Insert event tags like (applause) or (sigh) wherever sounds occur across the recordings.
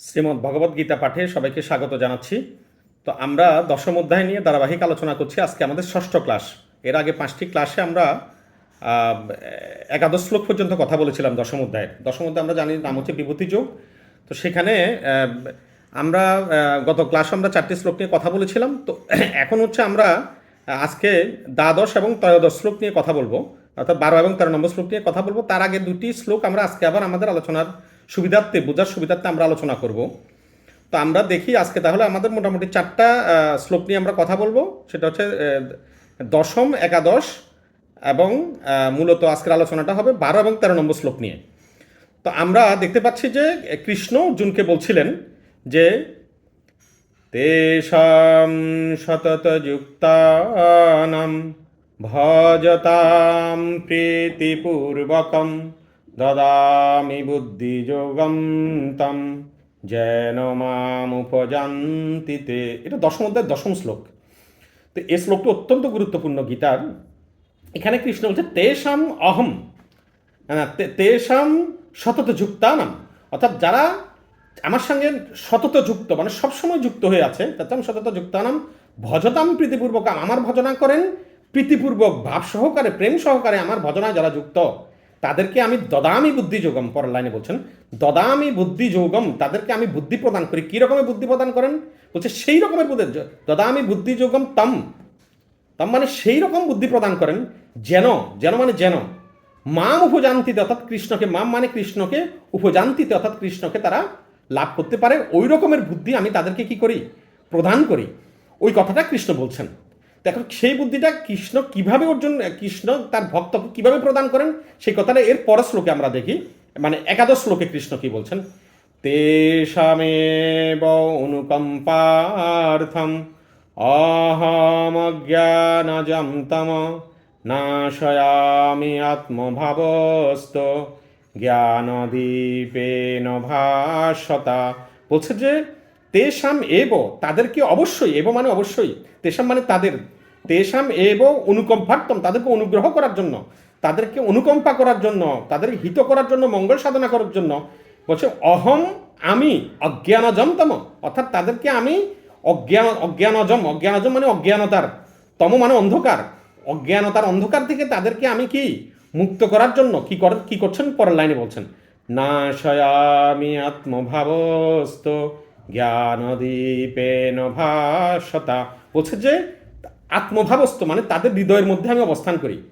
শ্রীমদ্ ভগবদ গীতা পাঠে সবাইকে স্বাগত জানাচ্ছি। তো আমরা দশম অধ্যায় নিয়ে ধারাবাহিক আলোচনা করছি। আজকে আমাদের ষষ্ঠ ক্লাস। এর আগে পাঁচটি ক্লাসে আমরা একাদশ শ্লোক পর্যন্ত কথা বলেছিলাম দশম অধ্যায়ের দশম অধ্যায় আমরা জানি নাম হচ্ছে বিভূতি যোগ। তো সেখানে আমরা গত ক্লাসে আমরা চারটি শ্লোক নিয়ে কথা বলেছিলাম। তো (clears throat) এখন হচ্ছে আমরা আজকে দ্বাদশ এবং ত্রয়োদশ শ্লোক নিয়ে কথা বলব। অর্থাৎ বারো এবং তেরো নম্বর শ্লোক নিয়ে কথা বলব। তার আগে দুটি শ্লোক আমরা আজকে আবার আমাদের আলোচনার সুবিধার্থে, বোঝার সুবিধার্থে আমরা আলোচনা করব। তো আমরা দেখি আজকে তাহলে আমাদের মোটামুটি চারটা শ্লোক নিয়ে আমরা কথা বলব। সেটা হচ্ছে দশম, একাদশ এবং মূলত আজকের আলোচনাটা হবে বারো এবং তেরো নম্বর শ্লোক নিয়ে। তো আমরা দেখতে পাচ্ছি যে, কৃষ্ণ অর্জুনকে বলছিলেন যে তেষাং সততযুক্তানাম ভজতাম প্রীতিপূর্বকম দদামি বুদ্ধিযোগম তম যেন মাম উপজান্তি এটা দশম অধ্যায়ের দশম শ্লোক। তো এই শ্লোকটি অত্যন্ত গুরুত্বপূর্ণ গীতার। এখানে কৃষ্ণ বলছে, তেষাম অহম। তেষাম সতত যুক্তানাম অর্থাৎ যারা আমার সঙ্গে সতত যুক্ত মানে সবসময় যুক্ত হয়ে আছে তাতাম সতত যুক্তানাম ভজতাম প্রীতিপূর্বক আমার ভজনা করেন। প্রীতিপূর্বক ভাব সহকারে, প্রেম সহকারে আমার ভজনায় যারা যুক্ত তাদেরকে আমি দদামি বুদ্ধি যোগম, পরের লাইনে বলছেন, দদামি বুদ্ধি যোগম, তাদেরকে আমি বুদ্ধি প্রদান করি। কী রকমের বুদ্ধি প্রদান করেন? বলছে, সেই রকমের বুদ্ধি, দদামি বুদ্ধি যোগম তম। তম মানে সেই রকম বুদ্ধি প্রদান করেন যেন যেন মানে যেন। মাম উপজান্তিতে অর্থাৎ কৃষ্ণকে, মাম মানে কৃষ্ণকে, উপজান্তিতে অর্থাৎ কৃষ্ণকে তারা লাভ করতে পারে। ওই রকমের বুদ্ধি আমি তাদেরকে কি করি? প্রদান করি। ওই কথাটা কৃষ্ণ বলছেন। দেখো, সেই বুদ্ধিটা কৃষ্ণ কীভাবে অর্জুন কৃষ্ণ তার ভক্তকে কীভাবে প্রদান করেন, সেই কথাটা এর পর শ্লোকে আমরা দেখি। মানে একাদশ শ্লোকে কৃষ্ণ কি বলছেন? তেষামেব অনুকম্পার্থম অহমজ্ঞানজম তম নাশয়ামি আত্মভাবস্ত জ্ঞানদীপেন বলছে যে তেষাম এব, তাদেরকে অবশ্যই, এব মানে অবশ্যই, তেষাম মানে তাদের। তেষাম এব অনুকম্পার্থম তাদেরকে অনুগ্রহ করার জন্য, তাদেরকে অনুকম্পা করার জন্য, তাদের হিত করার জন্য, মঙ্গল সাধনা করার জন্য, বলছে, অহম আমি অজ্ঞানজমতম, অর্থাৎ তাদেরকে আমি অজ্ঞান অজ্ঞানজম অজ্ঞানজম মানে অজ্ঞানতার, তম মানে অন্ধকার, অজ্ঞানতার অন্ধকার থেকে তাদেরকে আমি কি? মুক্ত করার জন্য, কি কর, কি করছেন? পরের লাইনে বলছেন না শয়ামি আত্মভাবস্ত, জ্ঞানদীপেন ভাসতা বলছে যে আত্মভাবস্থ মানে তাদের হৃদয়ের মধ্যে আমি অবস্থান করি।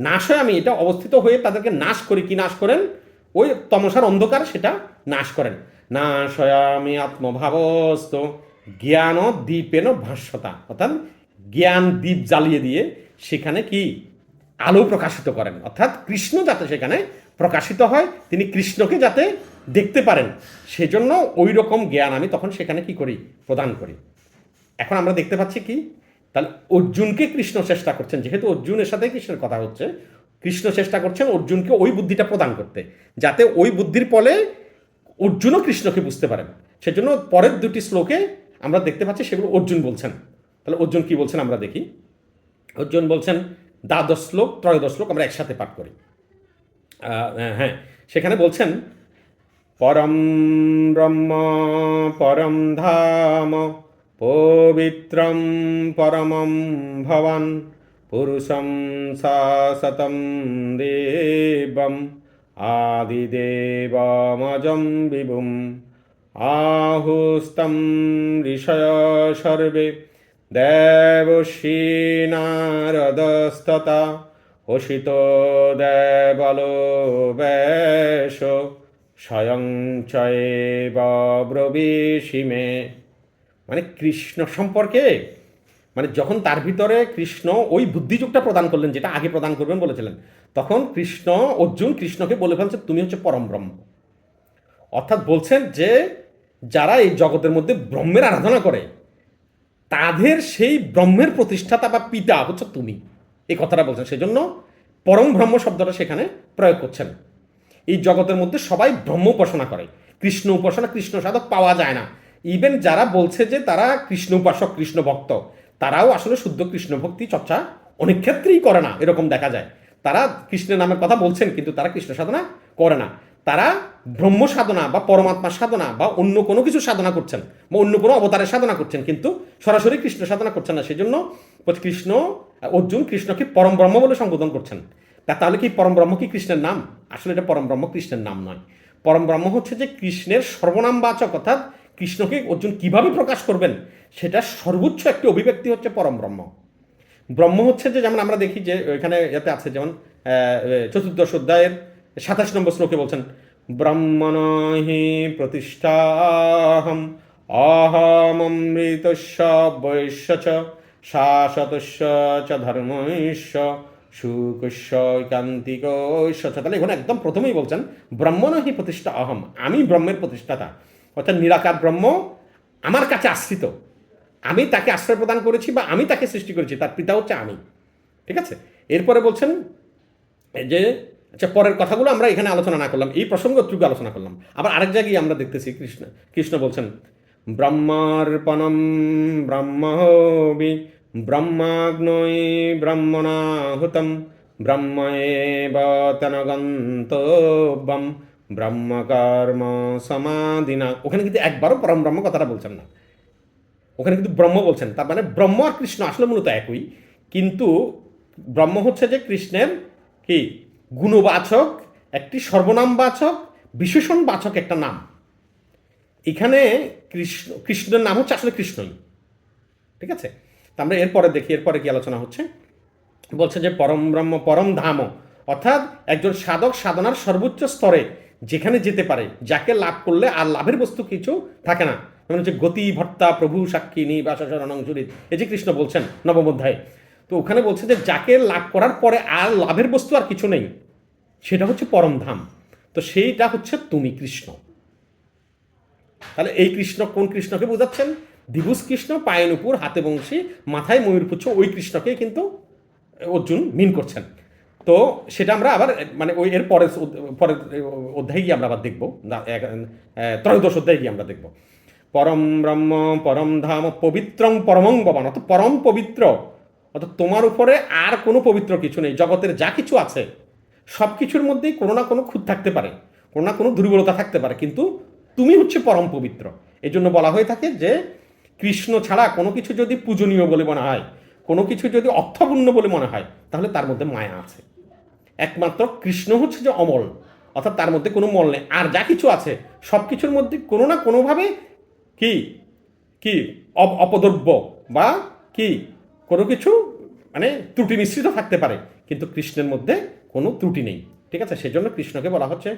নাশ আমি এটা অবস্থিত হয়ে তাদেরকে নাশ করি কি নাশ করেন? ওই তমসার অন্ধকার সেটা নাশ করেন। নাশ আমি আত্মভাবস্থ, জ্ঞান দ্বীপেন ভাস্যতা অর্থাৎ জ্ঞান দ্বীপ জ্বালিয়ে দিয়ে সেখানে কি? আলো প্রকাশিত করেন। অর্থাৎ কৃষ্ণ যাতে সেখানে প্রকাশিত হয়, তিনি কৃষ্ণকে যাতে দেখতে পারেন। সেজন্য ওই রকম জ্ঞান আমি তখন সেখানে কি করি? প্রদান করি। এখন আমরা দেখতে পাচ্ছি কি? তাহলে অর্জুনকে কৃষ্ণ চেষ্টা করছেন। যেহেতু অর্জুনের সাথে কৃষ্ণের কথা হচ্ছে কৃষ্ণ চেষ্টা করছেন অর্জুনকে ওই বুদ্ধিটা প্রদান করতে যাতে ওই বুদ্ধির ফলে অর্জুনও কৃষ্ণকে বুঝতে পারেন। সেজন্য পরের দুটি শ্লোকে আমরা দেখতে পাচ্ছি সেগুলো অর্জুন বলছেন। তাহলে অর্জুন কি বলছেন আমরা দেখি। অর্জুন বলছেন দ্বাদশ শ্লোক ত্রয়োদশ শ্লোক আমরা একসাথে পাঠ করি। আহ, হ্যাঁ সেখানে বলছেন পরম ব্রহ্ম পরম ধাম পবিত্রম পরমম ভবান পুরুষম শাসতম দেবম আদিদেবমজম বিভুম আহুস্তম ঋষয় সর্বে দেবশ্রী নারদস্ততা অসিত দেবলো বেশ স্বয়ং চয়ে চয়েব ব্রবীষিমে মানে কৃষ্ণ সম্পর্কে মানে যখন তার ভিতরে কৃষ্ণ ওই বুদ্ধিযুগটা প্রদান করলেন, যেটা আগে প্রদান করবেন বলেছিলেন, তখন কৃষ্ণ, অর্জুন কৃষ্ণকে বলে ফেলছে তুমি হচ্ছে পরম ব্রহ্ম। অর্থাৎ বলছেন যে, যারা এই জগতের মধ্যে ব্রহ্মের আরাধনা করে, তাদের সেই ব্রহ্মের প্রতিষ্ঠাতা বা পিতা হচ্ছে তুমি। এই কথাটা বলছেন। সেজন্য পরম ব্রহ্ম শব্দটা সেখানে প্রয়োগ করছেন। এই জগতের মধ্যে সবাই ব্রহ্ম উপাসনা করে। কৃষ্ণ উপাসনা কৃষ্ণ সাধক পাওয়া যায় না। ইভেন যারা বলছে যে তারা কৃষ্ণ উপাসক, কৃষ্ণ ভক্ত, তারাও আসলে শুদ্ধ কৃষ্ণ ভক্তি চর্চা অনেক ক্ষেত্রেই করে না, এরকম দেখা যায়। তারা কৃষ্ণের নামের কথা বলছেন, কিন্তু তারা কৃষ্ণ সাধনা করে না। তারা ব্রহ্ম সাধনা বা পরমাত্মা সাধনা বা অন্য কোনো কিছু সাধনা করছেন বা অন্য কোনো অবতারের সাধনা করছেন, কিন্তু সরাসরি কৃষ্ণ সাধনা করছেন না। সেজন্য বলছে কৃষ্ণ, অর্জুন কৃষ্ণকে পরম ব্রহ্ম বলে সম্বোধন করছেন। তা তাহলে কি পরম ব্রহ্ম কি কৃষ্ণের নাম? আসলে এটা পরম ব্রহ্ম কৃষ্ণের নাম নয়। পরম ব্রহ্ম হচ্ছে যে কৃষ্ণের সর্বনাম বাচক অর্থাৎ কৃষ্ণকে অর্জুন কীভাবে প্রকাশ করবেন, সেটা সর্বোচ্চ একটি অভিব্যক্তি হচ্ছে পরম ব্রহ্ম। ব্রহ্ম হচ্ছে যে, যেমন আমরা দেখি যে, এখানে এতে আছে, যেমন চতুর্দশ অধ্যায়ের সাতাশ নম্বর শ্লোকে বলছেন, ব্রহ্মণ হি প্রতিষ্ঠাহম অহমৃতস্য বৈশ্য চ শাশ্বতস্য চ ধর্মস্য সুকস্য ঐকান্তিকস্য চ। তাহলে এখানে একদম প্রথমেই বলছেন, ব্রহ্মণ হি প্রতিষ্ঠা অহম আমি ব্রহ্মের প্রতিষ্ঠাতা। অর্থাৎ নিরাকার ব্রহ্ম আমার কাছে আশ্রিত। আমি তাকে আশ্রয় প্রদান করেছি বা আমি তাকে সৃষ্টি করেছি, তার পিতা হচ্ছে আমি। ঠিক আছে? এরপরে বলছেন যে আচ্ছা পরের কথাগুলো আমরা এখানে আলোচনা না করলাম, এই প্রসঙ্গ প্রসঙ্গটুকু আলোচনা করলাম। আবার আরেক জায়গায় আমরা দেখতেছি কৃষ্ণ কৃষ্ণ বলছেন, ব্রহ্মার্পণম ব্রহ্মবি ব্রহ্মাগ্নৈ ব্রহ্মণাহুতম ব্রহ্ময়েব তনগন্তব্যম ব্রহ্মকর্ম সমাধিনা ওখানে কিন্তু একবারও পরম ব্রহ্ম কথাটা বলছেন না। ওখানে কিন্তু ব্রহ্ম বলছেন, তার মানে ব্রহ্ম আর কৃষ্ণ আসলে মূলত একই। কিন্তু ব্রহ্ম হচ্ছে যে কৃষ্ণের কি? গুণবাচক, একটি সর্বনামবাচক, বিশেষণবাচক একটা নাম। এখানে কৃষ্ণ, কৃষ্ণের নাম হচ্ছে আসলে কৃষ্ণই। ঠিক আছে? তা আমরা এরপরে দেখি, এরপরে কি আলোচনা হচ্ছে? বলছে যে পরম ব্রহ্ম পরম ধাম, অর্থাৎ একজন সাধক সাধনার সর্বোচ্চ স্তরে যেখানে যেতে পারে, যাকে লাভ করলে আর লাভের বস্তু কিছু থাকে না। যেমন হচ্ছে গতি, ভর্তা, প্রভু, সাক্ষী, নিবাস শরণংসুরিত এই যে কৃষ্ণ বলছেন নবম অধ্যায়ে। তো ওখানে বলছে যে যাকে লাভ করার পরে আর লাভের বস্তু আর কিছু নেই, সেটা হচ্ছে পরম ধাম। তো সেইটা হচ্ছে তুমি কৃষ্ণ। তাহলে এই কৃষ্ণ কোন কৃষ্ণকে বোঝাচ্ছেন? দিবুস কৃষ্ণ, পায়ের উপর, হাতে বংশী, মাথায় ময়ূরপুচ্ছ, ওই কৃষ্ণকে কিন্তু অর্জুন মিন করছেন। তো সেটা আমরা আবার মানে ওই এর পরের পরের অধ্যায়ে গিয়ে আমরা আবার দেখব। ত্রয়োদশ অধ্যায়ে গিয়ে আমরা দেখব। পরম ব্রহ্ম, পরম ধাম, পবিত্রং পরমং ভবান। অর্থাৎ পরম পবিত্র। অর্থাৎ তোমার উপরে আর কোনো পবিত্র কিছু নেই। জগতের যা কিছু আছে, সব কিছুর মধ্যেই কোনো না কোনো খুঁত থাকতে পারে। কোনো না কোনো দুর্বলতা থাকতে পারে। কিন্তু তুমি হচ্ছে পরম পবিত্র। এই জন্য বলা হয়ে থাকে যে, কৃষ্ণ ছাড়া কোনো কিছু যদি পূজনীয় বলে মনে হয়, কোনো কিছু যদি অর্থপূর্ণ বলে মনে হয়, তাহলে তার মধ্যে মায়া আছে। একমাত্র কৃষ্ণ হচ্ছে যে অমল। অর্থাৎ তার মধ্যে কোনো মল নেই। আর যা কিছু আছে সব কিছুর মধ্যে কোনো না কোনোভাবে কি? কি? অপ- অপদ্রব্য বা কি? কোনো কিছু মানে ত্রুটি মিশ্রিত থাকতে পারে। কিন্তু কৃষ্ণের মধ্যে কোনো ত্রুটি নেই। ঠিক আছে? সেজন্য কৃষ্ণকে বলা হচ্ছে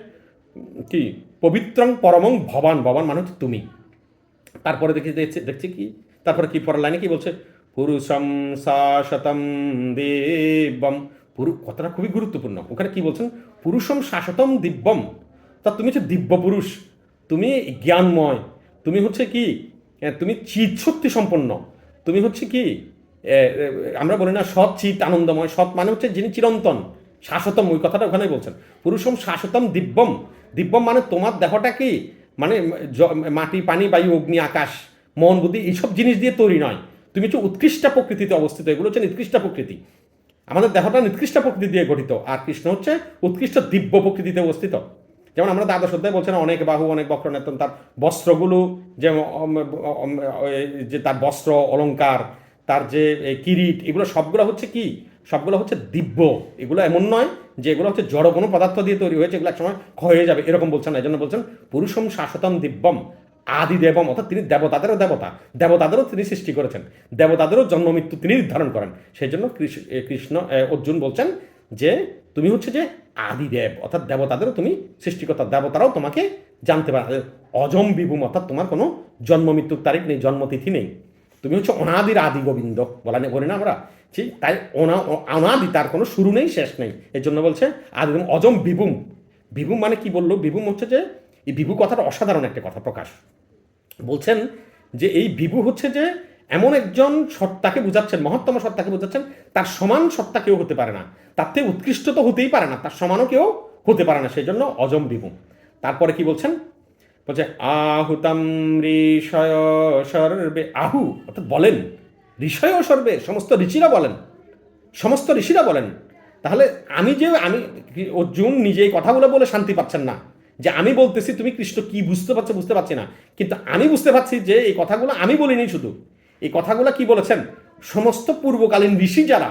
কি? পবিত্রং পরমং ভবান। ভবান মানে হচ্ছে তুমি। তারপরে দেখি, দেখছি দেখছি কি? তারপরে কি পরের লাইনে কি বলছে? পুরুষম শাশ্বতম দেবম পুরু, কথাটা খুবই গুরুত্বপূর্ণ। ওখানে কি বলছেন? পুরুষম শাশ্বতম দিব্যম। তা তুমি হচ্ছে দিব্য পুরুষ। তুমি জ্ঞানময়। তুমি হচ্ছে কি? তুমি চিত শক্তি সম্পন্ন। তুমি হচ্ছে কি? আমরা বলি না সৎ চিত আনন্দময়। সৎ মানে হচ্ছে যিনি চিরন্তন শাশ্বতম ওই কথাটা ওখানে বলছেন। পুরুষম শাশ্বতম দিব্যম। দিব্যম মানে তোমার দেহটা কি? মানে মাটি, পানি, বায়ু, অগ্নি, আকাশ, মন, বুদ্ধি, এইসব জিনিস দিয়ে তৈরি নয়। তুমি হচ্ছে উৎকৃষ্ট প্রকৃতিতে অবস্থিত। এগুলো হচ্ছে নিকৃষ্ট প্রকৃতি। আমাদের দেহটা নিকৃষ্ট প্রকৃতি দিয়ে গঠিত, আর কৃষ্ণ হচ্ছে উৎকৃষ্ট দিব্য প্রকৃতিতে অবস্থিত। যেমন আমরা দ্বাদশ অধ্যায় বলছেন অনেক বাহু, অনেক বক্রনেতন তার বস্ত্রগুলো যে যে তার বস্ত্র অলংকার তার যে কিরিট, এগুলো সবগুলো হচ্ছে কি? সবগুলো হচ্ছে দিব্য। এগুলো এমন নয় যে এগুলো হচ্ছে জড় কোনো পদার্থ দিয়ে তৈরি হয়েছে, এগুলো একসময় ক্ষয় হয়ে যাবে, এরকম বলছেন এই জন্য বলছেন পুরুষম শাশ্বতম দিব্যম। আদি দেবম অর্থাৎ তিনি দেবতাদেরও দেবতা। দেবতাদেরও তিনি সৃষ্টি করেছেন। দেবতাদেরও জন্ম, মৃত্যু তিনি নির্ধারণ করেন। সেই জন্য কৃষ্ণ অর্জুন বলছেন যে, তুমি হচ্ছে যে আদিদেব, অর্থাৎ দেবতাদেরও তুমি সৃষ্টিকর্তা, দেবতারাও তোমাকে জানতে পারে। অজম বিভূম, অর্থাৎ তোমার কোনো জন্ম, মৃত্যুর তারিখ নেই, জন্মতিথি নেই। তুমি হচ্ছে অনাদির আদি গোবিন্দ, বলা নেই, বলি না আমরা। ঠিক তাই অনা অনাদি তার কোনো শুরু নেই, শেষ নেই। এর জন্য বলছে আদি অজম বিভূম। বিভূম মানে কি বলল? বিভূম হচ্ছে যে এই বিভু কথাটা অসাধারণ একটা কথা, প্রকাশ। বলছেন যে এই বিভু হচ্ছে যে এমন একজন সত্তাকে বোঝাচ্ছেন, মহত্তম সত্তাকে বোঝাচ্ছেন, তার সমান সত্তা কেউ হতে পারে না। তার থেকে উৎকৃষ্ট তো হতেই পারে না, তার সমানও কেউ হতে পারে না সেই জন্য অজম বিভু। তারপরে কি বলছেন? বলছে, আহুতাম ঋষয় সর্বে আহু, অর্থাৎ বলেন। ঋষয় সর্বে, সমস্ত ঋষিরা বলেন। সমস্ত ঋষিরা বলেন। তাহলে আমি যে, আমি অর্জুন নিজে এই কথাগুলো বলে শান্তি পাচ্ছেন না। যে আমি বলতেছি, তুমি কৃষ্ণ কি বুঝতে পারছ বুঝতে পারছি না। কিন্তু আমি বুঝতে পারছি যে এই কথাগুলো আমি বলিনি শুধু। এই কথাগুলো কি বলেছেন? সমস্ত পূর্বকালীন ঋষি যারা,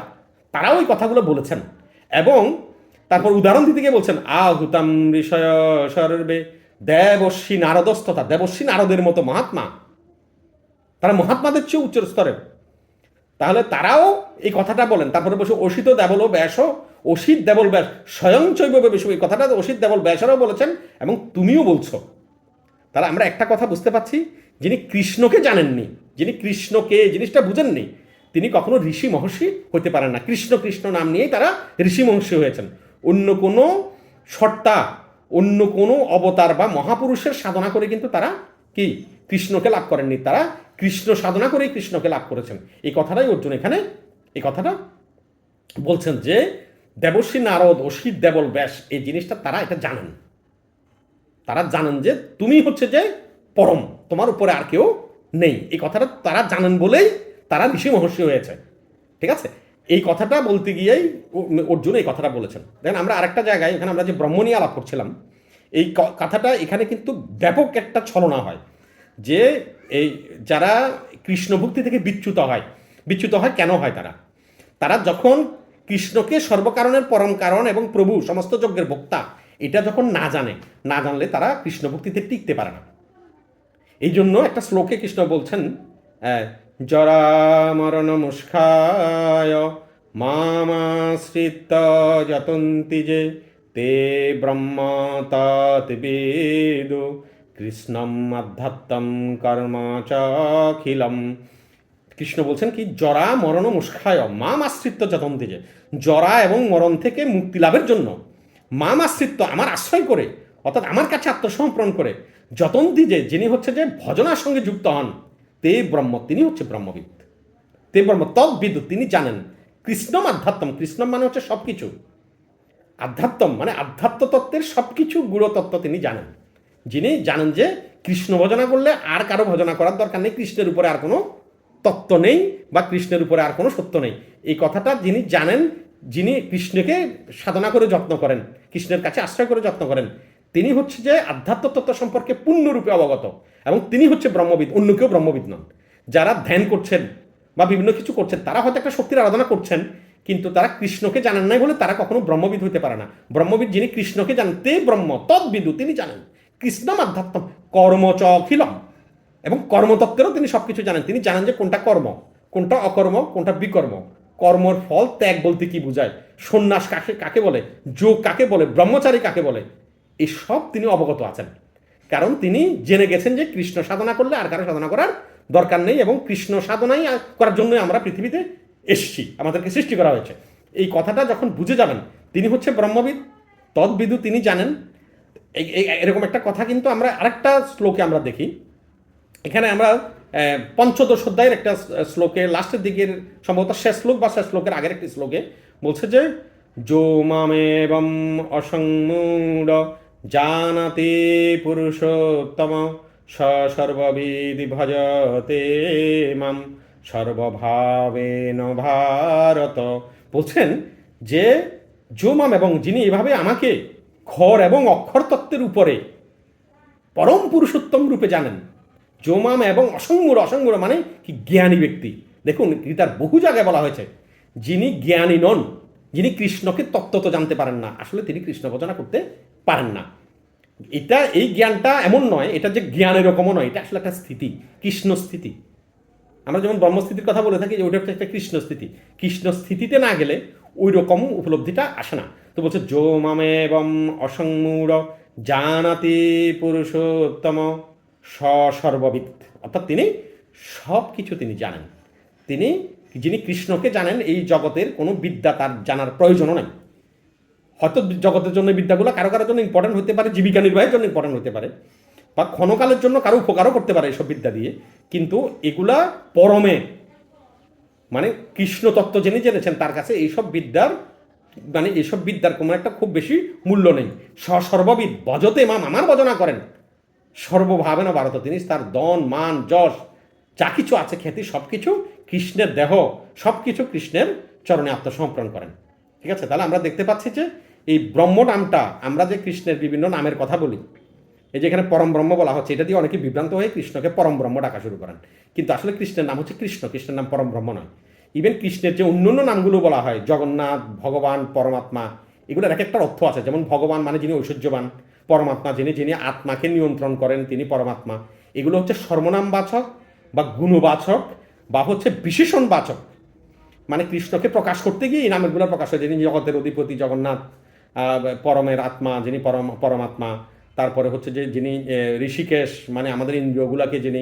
তারাও এই কথাগুলো বলেছেন। এবং তারপর উদাহরণ দিতে গিয়ে বলছেন, আহুতাম ঋষয় সর্বে দেবশ্রী নারদস্ততা দেবশ্রী নারদের মতো মহাত্মা। তারা মহাত্মাদের চেয়ে উচ্চ স্তরের তাহলে তারাও এই কথাটা বলেন। তারপরে বসে অসিত দেবল ব্যাস অসিত দেবল ব্যাস স্বয়ং চৈব বিষ্ণু এই কথাটা অসিত দেবল ব্যাসরাও বলেছেন এবং তুমিও বলছো। তাহলে আমরা একটা কথা বুঝতে পারছি, যিনি কৃষ্ণকে জানেননি, যিনি কৃষ্ণকে জিনিসটা বুঝেননি, তিনি কখনো ঋষি মহর্ষি হতে পারেন না। কৃষ্ণ কৃষ্ণ নাম নিয়েই তারা ঋষি মহর্ষি হয়েছেন। অন্য কোনো সত্তা, অন্য কোনো অবতার বা মহাপুরুষের সাধনা করে কিন্তু তারা কি কৃষ্ণকে লাভ করেননি? তারা কৃষ্ণ সাধনা করেই কৃষ্ণকে লাভ করেছেন। এই কথাটাই অর্জুন এখানে, এই কথাটা বলছেন যে দেবশ্রী নারদ অসিত দেবল ব্যাস, এই জিনিসটা তারা এটা জানেন। তারা জানেন যে তুমি হচ্ছে যে পরম, তোমার উপরে আর কেউ নেই। এই কথাটা তারা জানেন বলেই তারা ঋষি মহর্ষি হয়েছে। ঠিক আছে? এই কথাটা বলতে গিয়েই অর্জুন এই কথাটা বলেছেন। দেখেন আমরা আরেকটা জায়গায়, এখানে আমরা যে ব্রহ্ম নিয়ে আলাপ করছিলাম, এই কথাটা এখানে কিন্তু ব্যাপক একটা ছলনা হয়। যে এই যারা কৃষ্ণ ভক্তি থেকে বিচ্যুত হয় বিচ্যুত হয় কেন হয় তারা? তারা যখন কৃষ্ণকে সর্বকারণের পরম কারণ এবং প্রভু, সমস্ত যজ্ঞের ভোক্তা এটা যখন না জানে, না জানলে তারা কৃষ্ণ ভক্তিতে টিকতে পারে না। এই জন্য একটা শ্লোকে কৃষ্ণ বলছেন জরা মরণ মুস্কায় মামাশ্রিত যতন্তি যে তে ব্রহ্ম তৎ বেদু। কৃষ্ণম আধ্যাত্মম কর্ম কৃষ্ণ বলছেন কি, জরা মরণ মুস্কায় মাম আশ্রিত্য যতন্তি যে জরা এবং মরণ থেকে মুক্তি লাভের জন্য। মাম আশ্রিত্য আমার আশ্রয় করে, অর্থাৎ আমার কাছে আত্মসমর্পণ করে। যতন্তি যে যিনি হচ্ছে যে ভজনার সঙ্গে যুক্ত হন, তে ব্রহ্ম, তিনি হচ্ছে ব্রহ্মবিদ। তে ব্রহ্ম তদ্বিদ তিনি জানেন। কৃষ্ণম আধ্যাত্মম কৃষ্ণম মানে হচ্ছে সব কিছু আধ্যাত্মম মানে আধ্যাত্ম তত্ত্বের সব কিছু গুরুতত্ত্ব তিনি জানেন। যিনি জানেন যে কৃষ্ণ ভজনা করলে আর কারও ভজনা করার দরকার নেই, কৃষ্ণের উপরে আর কোনো তত্ত্ব নেই বা কৃষ্ণের উপরে আর কোনো সত্য নেই। এই কথাটা যিনি জানেন, যিনি কৃষ্ণকে সাধনা করে যত্ন করেন, কৃষ্ণের কাছে আশ্রয় করে যত্ন করেন, তিনি হচ্ছে যে আধ্যাত্ম তত্ত্ব সম্পর্কে পূর্ণরূপে অবগত এবং তিনি হচ্ছে ব্রহ্মবিদ, অন্য কেউ ব্রহ্মবিদ নন। যারা ধ্যান করছেন বা বিভিন্ন কিছু করছেন, তারা হয়তো একটা শক্তির আরাধনা করছেন, কিন্তু তারা কৃষ্ণকে জানেন নাই বলে তারা কখনো ব্রহ্মবিদ হতে পারে না। ব্রহ্মবিদ যিনি কৃষ্ণকে জানেন তে ব্রহ্ম, তদ্বিদু তিনি জানেন। কৃষ্ণম আধ্যাত্ম কর্মচ অখিলম এবং কর্মতত্ত্বেরও তিনি সব কিছু জানেন। তিনি জানেন যে কোনটা কর্ম, কোনটা অকর্ম, কোনটা বিকর্ম। কর্মর ফল ত্যাগ বলতে কি বোঝায়? সন্ন্যাস কাকে কাকে বলে? যোগ কাকে বলে? ব্রহ্মচারী কাকে বলে? এই সব তিনি অবগত আছেন। কারণ তিনি জেনে গেছেন যে কৃষ্ণ সাধনা করলে আর কারও সাধনা করার দরকার নেই এবং কৃষ্ণ সাধনাই করার জন্যই আমরা পৃথিবীতে এসছি, আমাদেরকে সৃষ্টি করা হয়েছে। এই কথাটা যখন বুঝে যাবেন, তিনি হচ্ছে ব্রহ্মবিদ, তদ্বিদু তিনি জানেন। এরকম একটা কথা কিন্তু আমরা আরেকটা শ্লোকে আমরা দেখি। এখানে আমরা পঞ্চদশ অধ্যায়ের একটা শ্লোকে, লাস্টের দিকের সম্ভবত শেষ শ্লোক বা শেষ শ্লোকের আগের একটি শ্লোকে বলছে যে, যো মামেবম জানাতে পুরুষোত্তম সর্ববিধি ভজতে মাম, সর্বভাবেন ভারত। বলছেন যে, যো মাম এবং যিনি এভাবে আমাকে খর এবং অক্ষর তত্ত্বের উপরে পরম পুরুষোত্তম রূপে জানেন জোমাম এবং অসঙ্গুর অসঙ্গুর মানে কি জ্ঞানী ব্যক্তি। দেখুন গীতার বহু জায়গায় বলা হয়েছে, যিনি জ্ঞানী নন, যিনি কৃষ্ণকে তত্ত্বত জানতে পারেন না। আসলে তিনি কৃষ্ণ ভজনা করতে পারেন না। এটা, এই জ্ঞানটা এমন নয়, এটা যে জ্ঞান এরকমও নয়, এটা আসলে একটা স্থিতি, কৃষ্ণ স্থিতি। আমরা যেমন ব্রহ্মস্থিতির কথা বলে থাকি যে ওইটা একটা কৃষ্ণ স্থিতি। কৃষ্ণ স্থিতিতে না গেলে ওই রকম উপলব্ধিটা আসে না। তো বলছে যো মামে এবং অসংমূঢ় জানাতি পুরুষোত্তম সর্ববিদ অর্থাৎ তিনি সব কিছু তিনি জানেন। তিনি, যিনি কৃষ্ণকে জানেন, এই জগতের কোনো বিদ্যা তার জানার প্রয়োজনও নাই। হয়তো জগতের জন্য বিদ্যাগুলো কারও কারোর জন্য ইম্পর্টেন্ট হতে পারে, জীবিকা নির্বাহের জন্য ইম্পর্টেন্ট হতে পারে, বা ক্ষণকালের জন্য কারও উপকারও করতে পারে এইসব বিদ্যা দিয়ে। কিন্তু এগুলা পরমে মানে কৃষ্ণ তত্ত্ব যিনি জেনেছেন, তার কাছে এইসব বিদ্যার মানে এইসব বিদ্যার কোনো একটা খুব বেশি মূল্য নেই। স- সর্ববিদ ভজতে মাম, আমার ভজনা করেন। সর্বভাবে না ভারত তিনি তার দন, মান, যশ, যা কিছু আছে, খ্যাতি সব কিছু কৃষ্ণের দেহ সব কিছু কৃষ্ণের চরণে আত্মসমর্পণ করেন। ঠিক আছে? তাহলে আমরা দেখতে পাচ্ছি যে এই ব্রহ্ম নামটা, আমরা যে কৃষ্ণের বিভিন্ন নামের কথা বলি, এই যেখানে পরম ব্রহ্ম বলা হচ্ছে, এটা দিয়ে অনেকে বিভ্রান্ত হয়ে কৃষ্ণকে পরম ব্রহ্ম ডাকা শুরু করেন। কিন্তু আসলে কৃষ্ণের নাম হচ্ছে কৃষ্ণ, কৃষ্ণের নাম পরম ব্রহ্ম নয়। ইভেন কৃষ্ণের যে অন্য অন্য নামগুলো বলা হয়, জগন্নাথ, ভগবান, পরমাত্মা, এগুলোর এক একটা অর্থ আছে। যেমন ভগবান মানে যিনি ঐশ্বর্যবান পরমাত্মা, যিনি যিনি আত্মাকে নিয়ন্ত্রণ করেন, তিনি পরমাত্মা। এগুলো হচ্ছে সর্বনামবাচক বা গুণবাচক বা হচ্ছে বিশেষণবাচক। মানে কৃষ্ণকে প্রকাশ করতে গিয়ে এই নামগুলো প্রকাশ হয়, যিনি জগতের অধিপতি, জগন্নাথ পরমের আত্মা, যিনি পরম, পরমাত্মা। তারপরে হচ্ছে যে, যিনি ঋষিকেশ মানে আমাদের ইন্দ্রিয়গুলোকে যিনি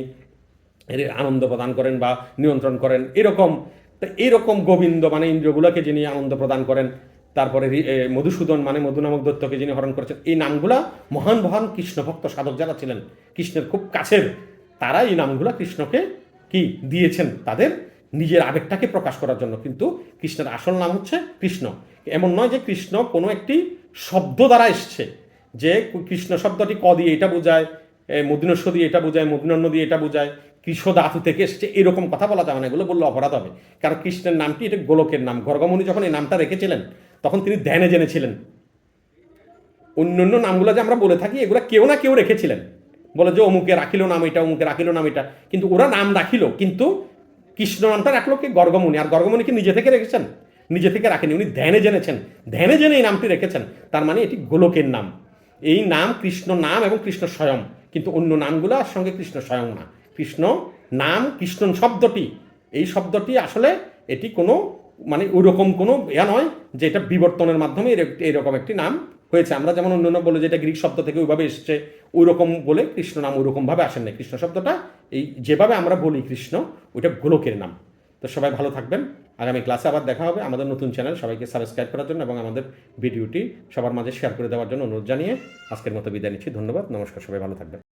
আনন্দ প্রদান করেন বা নিয়ন্ত্রণ করেন, এরকম, তো এইরকম গোবিন্দ মানে ইন্দ্রিয়গুলোকে যিনি আনন্দ প্রদান করেন তারপরে মধুসূদন মানে মধু নামক দত্তকে যিনি হরণ করেছেন, এই নামগুলা মহান মহান কৃষ্ণভক্ত সাধক যারা ছিলেন, কৃষ্ণের খুব কাছের তারা এই নামগুলা কৃষ্ণকে কি দিয়েছেন তাদের নিজের আবেগটাকে প্রকাশ করার জন্য। কিন্তু কৃষ্ণের আসল নাম হচ্ছে কৃষ্ণ। এমন নয় যে কৃষ্ণ কোনো একটি শব্দ দ্বারা এসছে, যে কৃষ্ণ শব্দটি ক দিয়ে এটা বোঝায় মদিনস্ব দিয়ে এটা বোঝায় মদিনন্ন দিয়ে এটা বোঝায় কৃষ্ণ ধাতু থেকে এসছে, এরকম কথা বলা যাবে না, এগুলো বললে অপরাধ হবে। কারণ কৃষ্ণের নামটি এটা গোলকের নাম। গর্গমণি যখন এই নামটা রেখেছিলেন তখন তিনি ধ্যানে জেনেছিলেন। অন্য অন্য নামগুলো যে আমরা বলে থাকি, এগুলো কেউ না কেউ রেখেছিলেন। বলে যে অমুকে রাখিল নাম এটা, অমুকে রাখিল নাম এটা। কিন্তু ওরা নাম রাখিল, কিন্তু কৃষ্ণ নামটা রাখল কি গর্গমণি। আর গর্গমণি কি নিজে থেকে রেখেছেন? নিজে থেকে রাখেনি, উনি ধ্যানে জেনেছেন। ধ্যানে জেনে এই নামটি রেখেছেন। তার মানে এটি গোলকের নাম। এই নাম কৃষ্ণ নাম এবং কৃষ্ণ স্বয়ং। কিন্তু অন্য নামগুলোর সঙ্গে কৃষ্ণ স্বয়ং না। কৃষ্ণ নাম, কৃষ্ণ শব্দটি। এই শব্দটি আসলে এটি কোনো মানে ওইরকম কোনো ইয়া নয় যে এটা বিবর্তনের মাধ্যমে এর- এরকম একটি নাম হয়েছে। আমরা যেমন অন্যান্য বলে যে এটা গ্রিক শব্দ থেকে ওইভাবে এসছে ওই রকম বলে কৃষ্ণ নাম ওইরকমভাবে আসেন না কৃষ্ণ শব্দটা এই যেভাবে আমরা বলি কৃষ্ণ, ওইটা গোলকের নাম। তো সবাই ভালো থাকবেন। আগামী ক্লাসে আবার দেখা হবে আমাদের নতুন চ্যানেল সবাইকে সাবস্ক্রাইব করার জন্য এবং আমাদের ভিডিওটি সবার মাঝে শেয়ার করে দেওয়ার জন্য অনুরোধ জানিয়ে আজকের মতো বিদায় নিচ্ছি। ধন্যবাদ। নমস্কার। সবাই ভালো থাকবেন।